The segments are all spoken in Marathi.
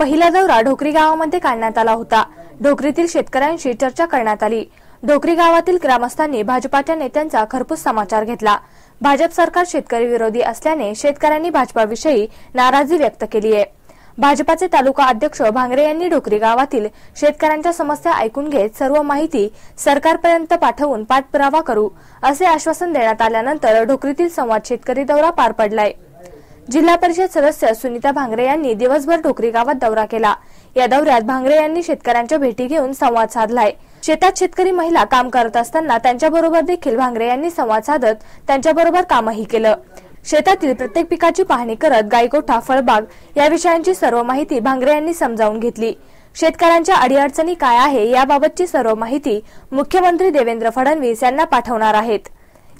पहिला दौरा ढोकरी गावामध्ये काढण्यात आला होता. ढोकरीतील शेतकऱ्यांशी चर्चा करण्यात आली. ढोकरी गावातील ग्रामस्थांनी भाजपाच्या नेत्यांचा खरपूस समाचार घेतला. भाजप सरकार शेतकरी विरोधी असल्याने शेतकऱ्यांनी भाजपाविषयी नाराजी व्यक्त केली आहे. भाजपाचे तालुका अध्यक्ष भांगरे यांनी ढोकरी गावातील शेतकऱ्यांच्या समस्या ऐकून घेत सर्व माहिती सरकारपर्यंत पाठवून पाठपुरावा करू असे आश्वासन देण्यात आल्यानंतर ढोकरीतील संवाद शेतकरी दौरा पार पडलाय. जिल्हा परिषद सदस्य सुनीता भांगरे यांनी दिवसभर ढोकरी गावात दौरा केला. या दौऱ्यात भांगरे यांनी शेतकऱ्यांच्या भेटी घेऊन संवाद साधलाय. शेतात शेतकरी महिला काम करत असताना त्यांच्याबरोबर देखील भांगरे यांनी संवाद साधत त्यांच्याबरोबर कामही केलं. शेतातील प्रत्येक पिकाची पाहणी करत गायगोठा फळबाग या विषयांची सर्व माहिती भांगरे यांनी समजावून घेतली. शेतकऱ्यांच्या अडीअडचणी काय आहे याबाबतची सर्व माहिती मुख्यमंत्री देवेंद्र फडणवीस यांना पाठवणार आहेत.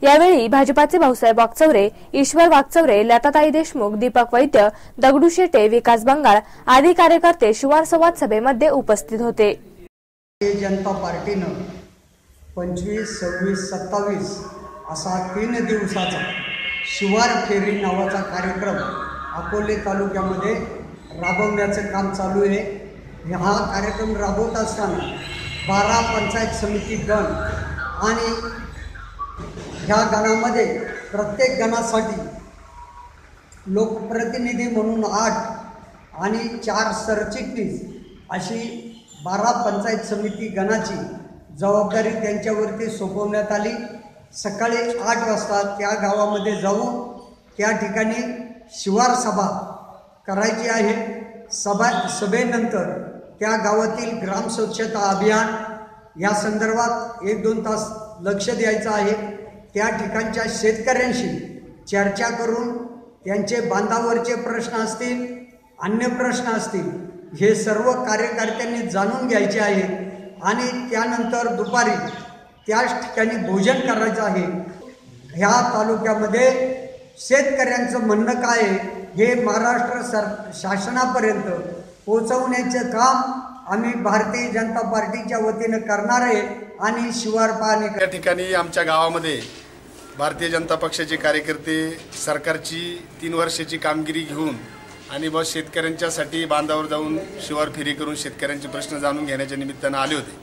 यावेळी भाजपाचे भाऊसाहेब वागचौरे ईश्वर वागचौरे लताताई देशमुख दीपक वैद्य दगडू शेटे विकास बंगाळ आदी कार्यकर्ते शिवार संवाद सभेमध्ये उपस्थित होते. जनता पार्टीनं पंचवीस सव्वीस सत्तावीस असा तीन दिवसाचा शिवार फेरी नावाचा कार्यक्रम अकोले तालुक्यामध्ये राबवण्याचं काम चालू आहे. हा कार्यक्रम राबवत असताना बारा पंचायत समिती गण आणि ह्या गणामध्ये प्रत्येक गणासाठी लोकप्रतिनिधी म्हणून आठ आणि चार सरचिटणीस अशी बारा पंचायत समिती गणाची जबाबदारी त्यांच्यावरती सोपवण्यात आली. सकाळी आठ वाजता त्या गावामध्ये जाऊन त्या ठिकाणी शिवार सभा करायची आहे. सभा सभेनंतर त्या गावातील ग्रामस्वच्छता अभियान या संदर्भात एक दोन तास लक्ष द्यायचं आहे. त्या ठिकाणच्या शेतकऱ्यांशी चर्चा करून त्यांचे बांधावरचे प्रश्न असतील अन्य प्रश्न असतील हे सर्व कार्यकर्त्यांनी जाणून घ्यायचे आहे. आणि त्यानंतर दुपारी त्याच ठिकाणी भोजन करायचं आहे. ह्या तालुक्यामध्ये शेतकऱ्यांचं म्हणणं काय आहे हे महाराष्ट्र सर शासनापर्यंत पोचवण्याचं काम आम्ही भारतीय जनता पार्टीच्या वतीनं करणार आहे आणि शिवार पाहणी या ठिकाणी आमच्या गावामध्ये भारतीय जनता पक्षाचे कार्यकर्ते सरकारची तीन वर्षाची कामगिरी घेऊन आणि बस शेतकऱ्यांच्यासाठी बांधावर जाऊन शिवार फेरी करून शेतकऱ्यांचे प्रश्न जाणून घेण्याच्या निमित्तानं आले होते.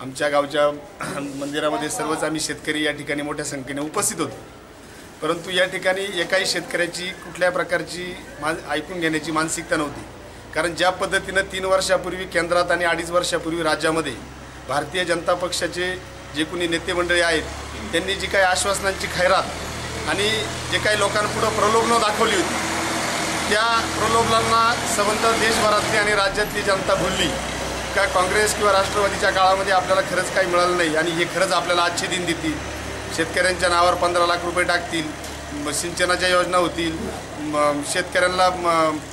आमच्या गावच्या मंदिरामध्ये सर्वच आम्ही शेतकरी या ठिकाणी मोठ्या संख्येने उपस्थित होतो. परंतु या ठिकाणी एकाही शेतकऱ्याची कुठल्या प्रकारची मा ऐकून घेण्याची मानसिकता नव्हती. कारण ज्या पद्धतीनं तीन वर्षापूर्वी केंद्रात आणि अडीच वर्षापूर्वी राज्यामध्ये भारतीय जनता पक्षाचे जे कोणी नेते मंडळी आहेत त्यांनी जी काही आश्वासनांची खैरात आणि जे काही लोकांपुढं प्रलोभनं दाखवली होती त्या प्रलोभनांना संबंध देशभरातली आणि राज्यातली जनता भुलली. का काँग्रेस किंवा राष्ट्रवादीच्या काळामध्ये आपल्याला खरंच काही मिळालं नाही आणि हे खरंच आपल्याला आजचे दिन देतील. शेतकऱ्यांच्या नावावर पंधरा लाख रुपये टाकतील सिंचनाच्या योजना होतील शेतकऱ्यांना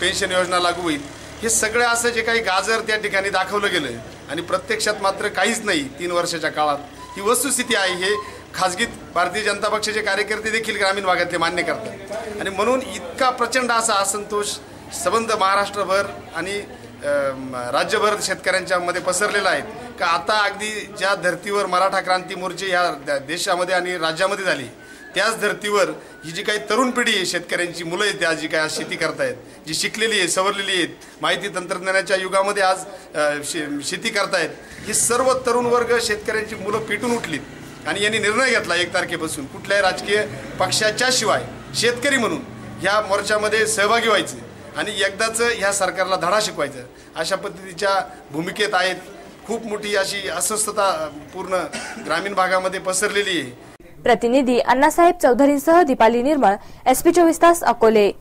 पेन्शन योजना लागू होईल. हे सगळं असं जे काही गाजर त्या ठिकाणी दाखवलं गेलं आणि प्रत्यक्षात मात्र काहीच नाही तीन वर्षाच्या काळात. ही वस्तुस्थिती आहे हे खाजगीत भारतीय जनता पक्षाचे कार्यकर्ते देखील ग्रामीण भागातले मान्य करतात. आणि म्हणून इतका प्रचंड असा असंतोष संबंध महाराष्ट्रभर आणि राज्यभर शेतकऱ्यांच्या मध्ये पसरलेला आहे. का आता अगदी ज्या धर्तीवर मराठा क्रांती मोर्चे ह्या द- देशामध्ये आणि राज्यामध्ये झाली त्याच धर्तीवर ही जी काही तरुण पिढी आहे शेतकऱ्यांची मुलं आहेत आज जी काय आज शेती करतायत जी शिकलेली आहे सवरलेली आहेत माहिती तंत्रज्ञानाच्या युगामध्ये आज शे शेती करतायत ही सर्व तरुण वर्ग शेतकऱ्यांची मुलं पेटून उठलीत आणि यांनी निर्णय घेतला एक तारखेपासून. कुठल्याही राजकीय पक्षाच्या शिवाय शेतकरी म्हणून ह्या मोर्चामध्ये सहभागी व्हायचे आणि एकदाच ह्या सरकारला धडा शिकवायचं. अशा पद्धतीच्या भूमिकेत आहेत. खूप मोठी अशी अस्वस्थता पूर्ण ग्रामीण भागामध्ये पसरलेली आहे. प्रतिनिधी अण्णासाहेब चौधरींसह दीपाली निर्मळ एसपी चोवीस तास अकोले.